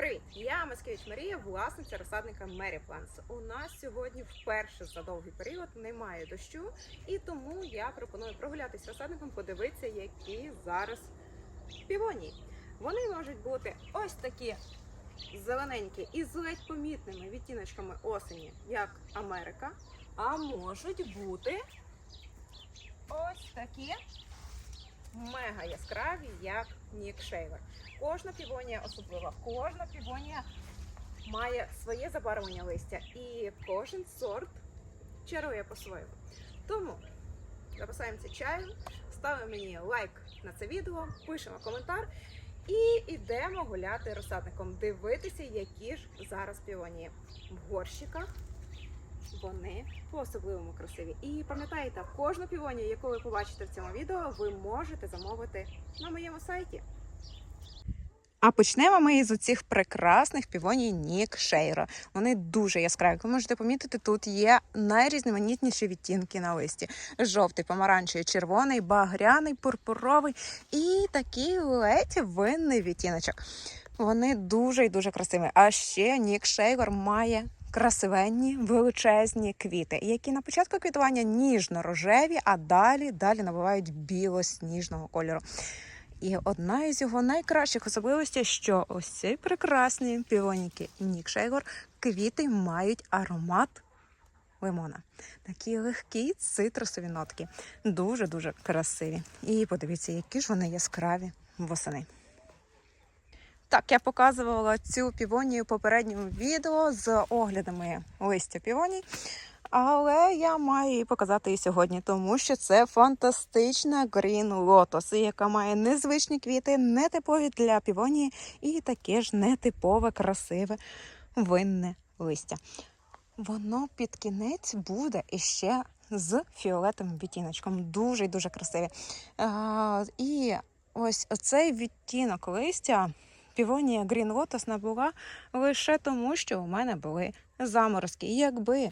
Привіт! Я Маскевич Марія, власниця розсадника Plants. У нас сьогодні вперше за довгий період немає дощу, і тому я пропоную прогулятися розсадником, подивитися, які зараз півонії. Вони можуть бути ось такі зелененькі і з ледь помітними відтіночками осені, як Америка. А можуть бути ось такі мега яскраві, як Нік Шейвер. Кожна півонія особлива, кожна півонія має своє забарвлення листя, і кожен сорт чарує по-своєму. Тому запасаємося чаєм, ставимо мені лайк на це відео, пишемо коментар і йдемо гуляти розсадником, дивитися, які ж зараз півонії в горщиках. Вони по-особливому красиві. І пам'ятайте, кожну півонію, яку ви побачите в цьому відео, ви можете замовити на моєму сайті. А почнемо ми із оцих прекрасних півоній Нік Шейра. Вони дуже яскраві. Ви можете помітити, тут є найрізноманітніші відтінки на листі: жовтий, помаранчевий, червоний, багряний, пурпуровий і такий ледь винний відтіночок. Вони дуже і дуже красиві. А ще Нік Шейгор має красивенні величезні квіти, які на початку квітування ніжно-рожеві, а далі далі набувають біло-сніжного кольору. І одна із його найкращих особливостей, що ось ці прекрасні півоніки Нік Шейгор квіти мають аромат лимона. Такі легкі цитрусові нотки. Дуже-дуже красиві. І подивіться, які ж вони яскраві восени. Так, я показувала цю півонію в попередньому відео з оглядами листя півоній. Але я маю її показати і сьогодні, тому що це фантастична Green Lotus, яка має незвичні квіти, нетипові для півонії, і таке ж нетипове, красиве винне листя. Воно під кінець буде іще з фіолетовим відтіночком. Дуже і дуже красиве. І ось оцей відтінок листя. Півонія Green Lotus набула лише тому, що у мене були заморозки. І якби,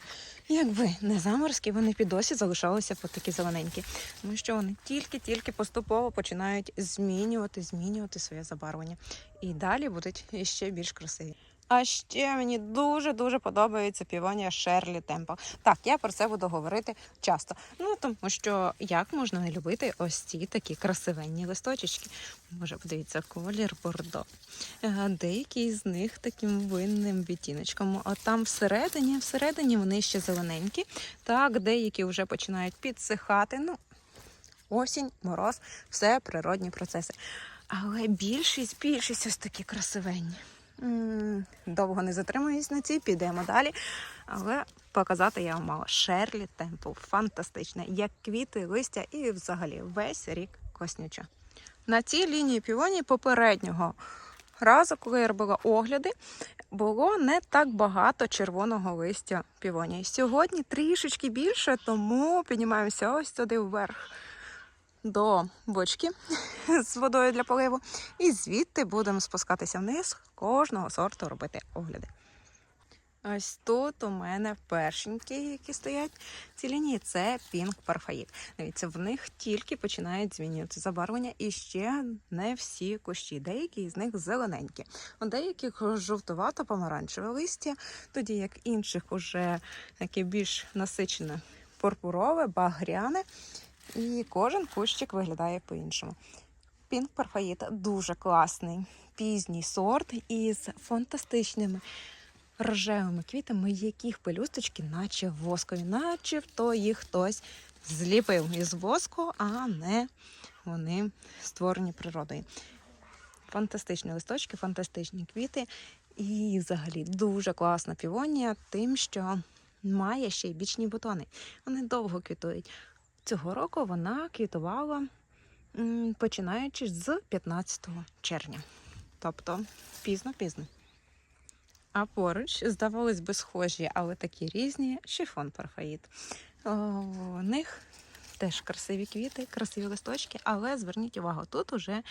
якби не заморозки, вони під досі залишалися такі зелененькі. Тому що вони тільки-тільки поступово починають змінювати, змінювати своє забарвлення. І далі будуть ще більш красиві. А ще мені дуже-дуже подобається півонія Шерлі Темпл. Так, я про це буду говорити часто. Ну тому що як можна не любити ось ці такі красивенні листочечки. Може, подивіться, колір бордо. Е, Деякі з них таким винним відтіночком. А там всередині, всередині вони ще зелененькі. Так, деякі вже починають підсихати. Ну, осінь, мороз, все природні процеси. Але більшість, більшість ось такі красивенні. Довго не затримуюсь на цій, підемо далі. Але показати я вам мала Шерлі Темпл. Фантастичне. Як квіти, листя і взагалі весь рік коснюча. На цій лінії півонії попереднього разу, коли я робила огляди, було не так багато червоного листя півонії. Сьогодні трішечки більше, тому піднімаємося ось туди вверх до бочки з водою для поливу. І звідти будемо спускатися вниз, кожного сорту робити огляди. Ось тут у мене першенькі, які стоять ці лінії, це Pink Parfait. Дивіться, в них тільки починають змінюватися забарвлення, і ще не всі кущі. Деякі з них зелененькі. У деяких жовтувато помаранчеве листя, тоді як інших уже таке більш насичене пурпурове, багряне. І кожен кущик виглядає по-іншому. Pink Parfait дуже класний, пізній сорт із фантастичними рожевими квітами, яких пелюсточки, наче воскові, наче то їх хтось зліпив із воску, а не вони створені природою. Фантастичні листочки, фантастичні квіти. І взагалі дуже класна півонія, тим, що має ще й бічні бутони. Вони довго квітують. Цього року вона квітувала починаючи з 15 червня. Тобто пізно-пізно. А поруч, здавалось би, схожі, але такі різні шифон парфаїт. У них теж красиві квіти, красиві листочки, але зверніть увагу, тут уже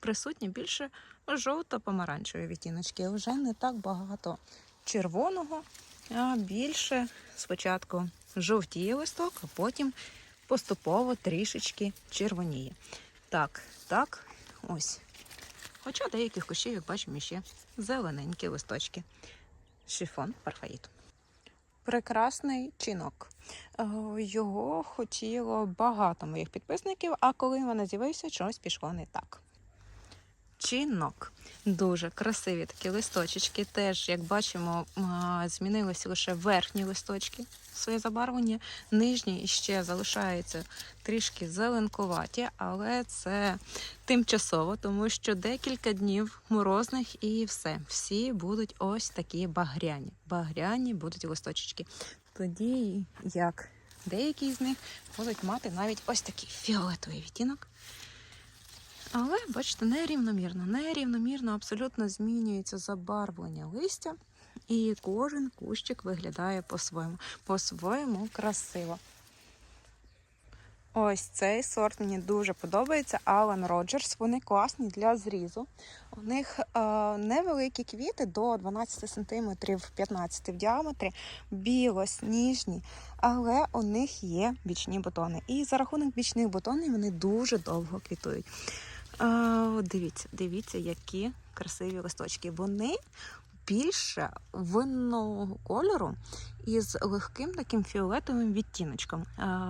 присутні більше жовто-помаранчеві відтіночки. Вже не так багато червоного, а більше спочатку жовтіє листок, а потім поступово трішечки червоніє. Так, так, ось. Хоча деяких кущів, як бачимо, ще зелененькі листочки. Шифон парфаїт. Прекрасний чинок. Е, Його хотіло багато моїх підписників, а коли він з'явився, чогось пішло не так. Чинок. Дуже красиві такі листочечки. Теж, як бачимо, змінилися лише верхні листочки своє забарвлення. Нижні ще залишаються трішки зеленкуваті, але це тимчасово, тому що декілька днів морозних і все. Всі будуть ось такі багряні. Багряні будуть листочечки. Тоді як деякі з них будуть мати навіть ось такий фіолетовий відтінок. Але, бачите, нерівномірно, нерівномірно абсолютно змінюється забарвлення листя, і кожен кущик виглядає по-своєму, по-своєму красиво. Ось цей сорт мені дуже подобається. Алан Роджерс. Вони класні для зрізу. У них е, невеликі квіти до 12 см 15 в діаметрі, білосніжні, але у них є бічні бутони. І за рахунок бічних бутонів вони дуже довго квітують. От дивіться, дивіться, які красиві листочки. Вони більше винного кольору із легким таким фіолетовим відтіночком.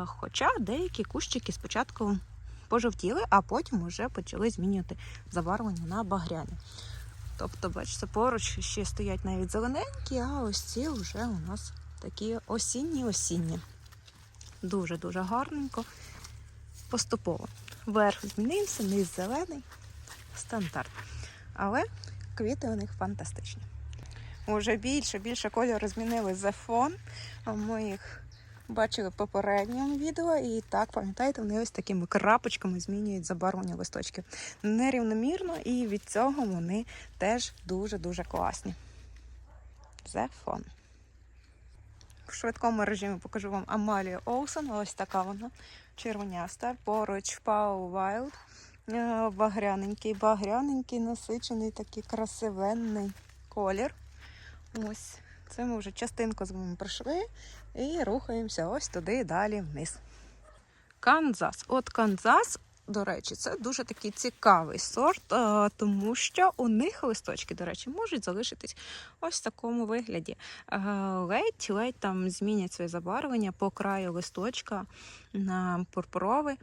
Хоча деякі кущики спочатку пожовтіли, а потім вже почали змінювати забарвлення на багряне. Тобто, бачите, поруч ще стоять навіть зелененькі, а ось ці вже у нас такі осінні-осінні. Дуже-дуже гарненько, поступово. Верх змінився, низ зелений, стандарт. Але квіти у них фантастичні. Уже більше, більше кольору змінили за фон. Ми їх бачили в попередньому відео, і так, пам'ятаєте, вони ось такими крапочками змінюють забарвлення листочків. Нерівномірно, і від цього вони теж дуже-дуже класні. The фон. В швидкому режимі покажу вам Амалію Олсон. Ось така вона червоняста. Поруч Пау Wild. Е, Багряненький, багряненький, насичений, такий красивенний колір. Ось, це ми вже частинку з вами пройшли і рухаємося ось туди і далі вниз. Канзас. От Канзас, до речі, це дуже такий цікавий сорт, е, тому що у них листочки, до речі, можуть залишитись ось в такому вигляді. Ледь-ледь там змінять своє забарвлення по краю листочка на пурпуровий.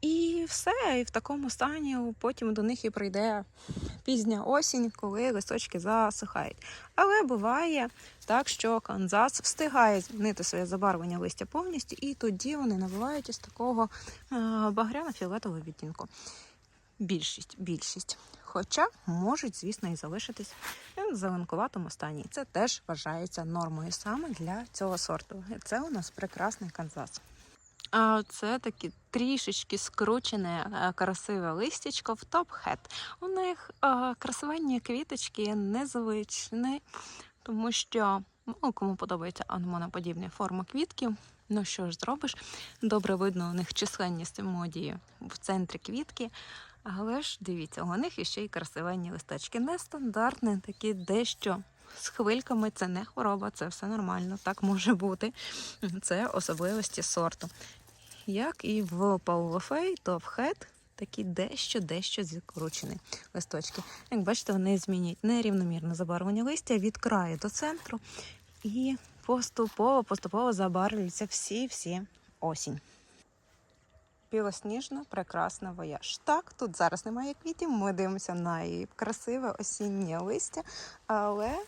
І все, і в такому стані потім до них і прийде пізня осінь, коли листочки засихають. Але буває так, що Канзас встигає змінити своє забарвлення листя повністю, і тоді вони набувають із такого багряно-фіолетового відтінку. Більшість, більшість. Хоча можуть, звісно, і залишитись в зеленкуватому стані. Це теж вважається нормою саме для цього сорту. Це у нас прекрасний Канзас. А це таке трішечки скручене е, красиве листячко в топ-хет. У них е, красивенні квіточки незвичні, тому що ну, кому подобається анмоноподібна форма квітків. Ну що ж зробиш? Добре видно у них численні стимодії в центрі квітки. Але ж дивіться, у них іще й красивенні листочки. Нестандартні, такі дещо з хвильками. Це не хвороба, це все нормально, так може бути. Це особливості сорту. Як і в Паулофей, то в хет такі дещо-дещо закручені листочки. Як бачите, вони змінюють нерівномірне забарвлення листя від краю до центру. І поступово-поступово забарвлюються всі-всі осінь. Білосніжна, прекрасна вояж. Так, тут зараз немає квітів, ми дивимося на її красиве осіннє листя, але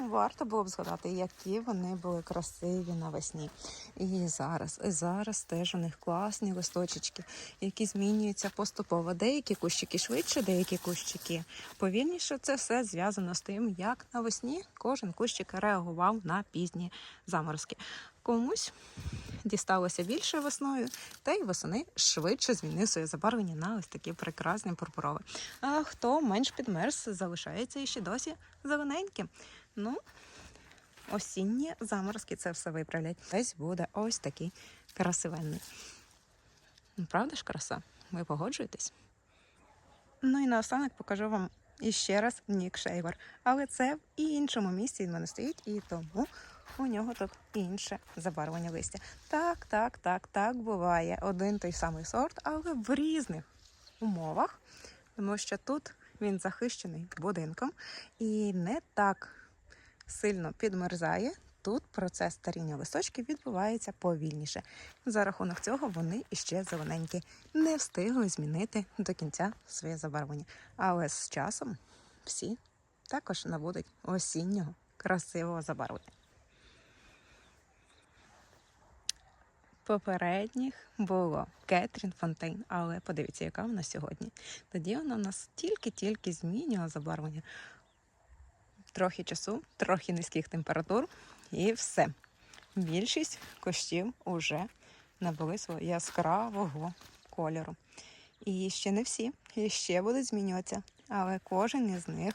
варто було б згадати, які вони були красиві навесні. І зараз, і зараз теж у них класні листочечки, які змінюються поступово. Деякі кущики швидше, деякі кущики повільніше. Це все зв'язано з тим, як навесні кожен кущик реагував на пізні заморозки. Комусь дісталося більше весною, та й восени швидше змінив своє забарвлення на ось такі прекрасні пурпурові. А хто менш підмерз, залишається і ще досі зелененьким. Ну, осінні заморозки це все виправлять. Десь буде ось такий красивенний. Ну, Правда ж, краса? Ви погоджуєтесь? Ну і наостанок покажу вам іще раз Нік Шейвер. Але це в іншому місці він мене стоїть, і тому у нього тут інше забарвлення листя. Так, так, так, так буває. Один той самий сорт, але в різних умовах, тому що тут він захищений будинком і не так сильно підмерзає. Тут процес старіння листочків відбувається повільніше. За рахунок цього вони іще зелененькі, не встигли змінити до кінця своє забарвлення. Але з часом всі також набудуть осіннього красивого забарвлення. Попередніх було Кетрін Фонтейн, але подивіться, яка вона сьогодні. Тоді вона у нас тільки-тільки змінювала забарвлення. Трохи часу, трохи низьких температур, і все. Більшість кущів уже набули свого яскравого кольору. І ще не всі, і ще будуть змінюватися, але кожен із них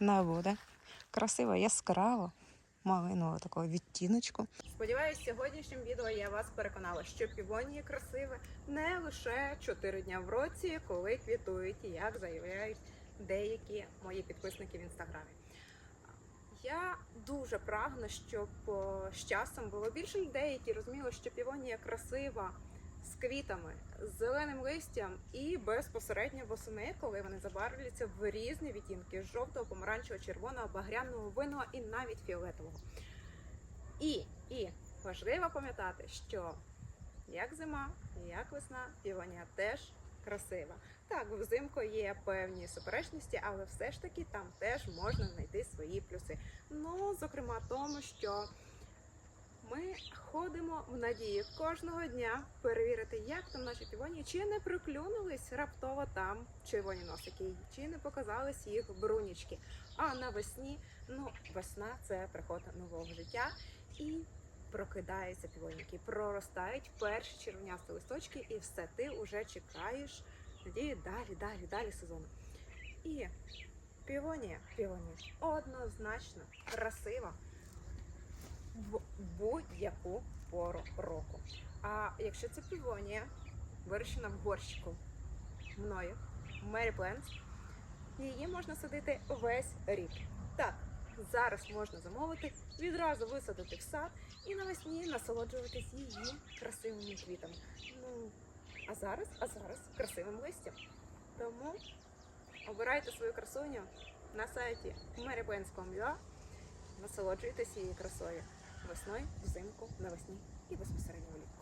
набуде красиво, яскраво, малинового такого відтіночку. Сподіваюсь, сьогоднішнім відео я вас переконала, що півонії красиве не лише 4 дня в році, коли квітують, як заявляють деякі мої підписники в інстаграмі. Я дуже прагну, щоб з часом було більше людей, які розуміли, що півонія красива з квітами, з зеленим листям і безпосередньо восени, коли вони забарвлюються в різні відтінки жовтого, помаранчевого, червоного, багряного, винного і навіть фіолетового. І, і важливо пам'ятати, що як зима, як весна, півонія теж красива. Так, взимку є певні суперечності, але все ж таки там теж можна знайти свої плюси. Ну, зокрема, тому, що ми ходимо в надії кожного дня перевірити, як там наші півонії, чи не проклюнулись раптово там червоні носики, чи не показались їх брунічки. А навесні, ну, весна це приход нового життя і прокидаються півоніки, проростають перші червонясті листочки, і все, ти вже чекаєш надію далі, далі, далі сезону. І півонія, півонія однозначно красива в будь-яку пору року. А якщо це півонія, вирощена в горщику мною, Mary Plants, її можна садити весь рік. Так, зараз можна замовити, відразу висадити в сад і навесні насолоджуватись її красивими квітами. Ну, а зараз, а зараз красивим листям. Тому обирайте свою красуню на сайті maryplants.com.ua, насолоджуйтесь її красою весною, взимку, навесні і безпосередньо влітку.